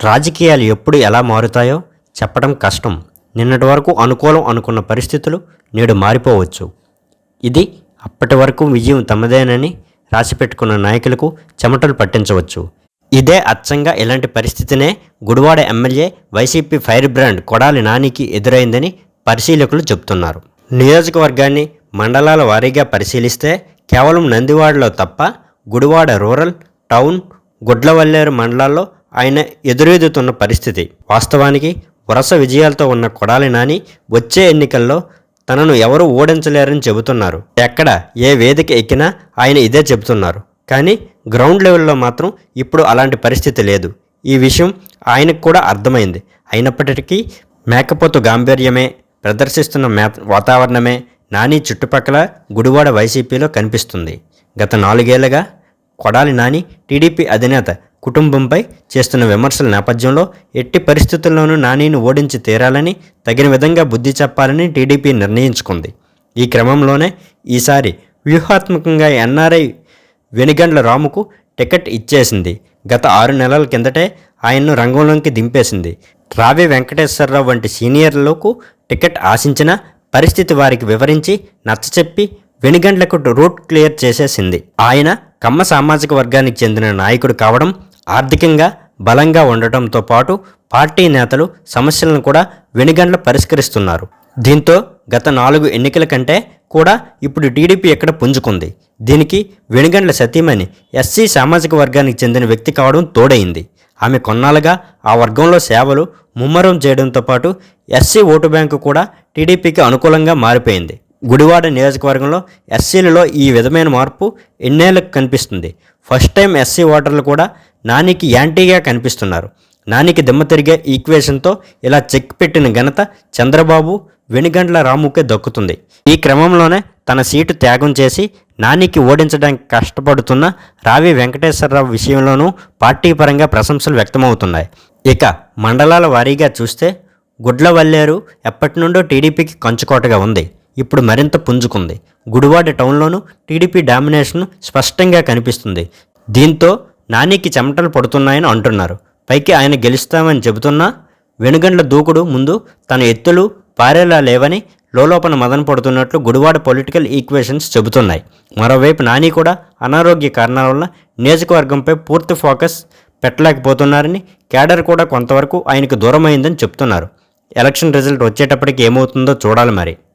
రాజకీయాలు ఎప్పుడు ఎలా మారుతాయో చెప్పడం కష్టం. నిన్నటి వరకు అనుకూలం అనుకున్న పరిస్థితులు నేడు మారిపోవచ్చు. ఇది అప్పటి వరకు విజయం తమదేనని రాసిపెట్టుకున్న నాయకులకు చెమటలు పట్టించవచ్చు. ఇదే అచ్చంగా ఇలాంటి పరిస్థితినే Gudivada MLA YCP fire brand Kodali నానికి ఎదురైందని పరిశీలకులు చెబుతున్నారు. నియోజకవర్గాన్ని మండలాల వారీగా పరిశీలిస్తే కేవలం నందివాడలో తప్ప గుడివాడ రూరల్ టౌన్ గుడ్లవల్లేరు మండలాల్లో ఆయన ఎదురెదుతున్న పరిస్థితి. వాస్తవానికి వరుస విజయాలతో ఉన్న కొడాలి నాని వచ్చే ఎన్నికల్లో తనను ఎవరు ఓడించలేరని చెబుతున్నారు. ఎక్కడ ఏ వేదిక ఎక్కినా ఆయన ఇదే చెబుతున్నారు. కానీ గ్రౌండ్ లెవెల్లో మాత్రం ఇప్పుడు అలాంటి పరిస్థితి లేదు. ఈ విషయం ఆయనకు కూడా అర్థమైంది. అయినప్పటికీ మేకపోతు గాంభీర్యమే ప్రదర్శిస్తున్న మే వాతావరణమే నాని చుట్టుపక్కల గుడివాడ వైసీపీలో కనిపిస్తుంది. గత నాలుగేళ్ళుగా కొడాలి నాని టీడీపీ అధినేత కుటుంబంపై చేస్తున్న విమర్శల నేపథ్యంలో ఎట్టి పరిస్థితుల్లోనూ నానిని ఓడించి తీరాలని తగిన విధంగా బుద్ధి చెప్పాలని టీడీపీ నిర్ణయించుకుంది. ఈ క్రమంలోనే ఈసారి వ్యూహాత్మకంగా ఎన్ఆర్ఐ వెనుగండ్ల రాముకు టికెట్ ఇచ్చేసింది. గత ఆరు నెలల కిందటే ఆయన్ను రంగంలోకి దింపేసింది. రావి వెంకటేశ్వరరావు వంటి సీనియర్లకు టికెట్ ఆశించిన పరిస్థితి వారికి వివరించి నచ్చచెప్పి వెనుగండ్లకు రూట్ క్లియర్ చేసేసింది. ఆయన కమ్మ సామాజిక వర్గానికి చెందిన నాయకుడు కావడం ఆర్థికంగా బలంగా ఉండటంతో పాటు పార్టీ నేతలు సమస్యలను కూడా వెనుగండ్ల పరిష్కరిస్తున్నారు. దీంతో గత నాలుగు ఎన్నికల కంటే కూడా ఇప్పుడు టీడీపీ ఎక్కడ పుంజుకుంది? దీనికి వెనుగండ్ల సతీమణి ఎస్సీ సామాజిక వర్గానికి చెందిన వ్యక్తి కావడం తోడైంది ఆమె కొన్నాళ్ళుగా ఆ వర్గంలో సేవలు ముమ్మరం చేయడంతో పాటు ఎస్సీ ఓటు బ్యాంకు కూడా టీడీపీకి అనుకూలంగా మారిపోయింది. గుడివాడ నియోజకవర్గంలో ఎస్సీలలో ఈ విధమైన మార్పు ఎన్నేళ్ళకు కనిపిస్తుంది. ఫస్ట్ టైం ఎస్సీ ఓటర్లు కూడా నానికి యాంటీగా కనిపిస్తున్నారు. నానికి దిమ్మ తిరిగే ఈక్వేషన్తో ఇలా చెక్ పెట్టిన ఘనత చంద్రబాబు వెనుగండ్ల రాముకే దక్కుతుంది. ఈ క్రమంలోనే తన సీటు త్యాగం చేసి నానికి ఓడించడానికి కష్టపడుతున్న రావి వెంకటేశ్వరరావు విషయంలోనూ పార్టీ పరంగా ప్రశంసలు వ్యక్తమవుతున్నాయి. ఇక మండలాల వారీగా చూస్తే గుడ్లవల్లేరు ఎప్పటి నుండో టీడీపీకి కంచుకోటగా ఉంది. ఇప్పుడు మరింత పుంజుకుంది. గుడివాడ టౌన్లోనూ టీడీపీ డామినేషన్ స్పష్టంగా కనిపిస్తుంది. దీంతో నానికి చెమటలు పడుతున్నాయని అంటున్నారు. పైకి ఆయన గెలుస్తామని చెబుతున్నా వెనుగండ్ల దూకుడు ముందు తన ఎత్తులు పారేలా లేవని లోలోపన మదన పడుతున్నట్లు గుడివాడ పొలిటికల్ ఈక్వేషన్స్ చెబుతున్నాయి. మరోవైపు నాని కూడా అనారోగ్య కారణాల వల్ల నియోజకవర్గంపై పూర్తి ఫోకస్ పెట్టలేకపోతున్నారని కేడర్ కూడా కొంతవరకు ఆయనకు దూరమైందని చెప్తున్నారు. ఎలక్షన్ రిజల్ట్ వచ్చేటప్పటికి ఏమవుతుందో చూడాలి మరి.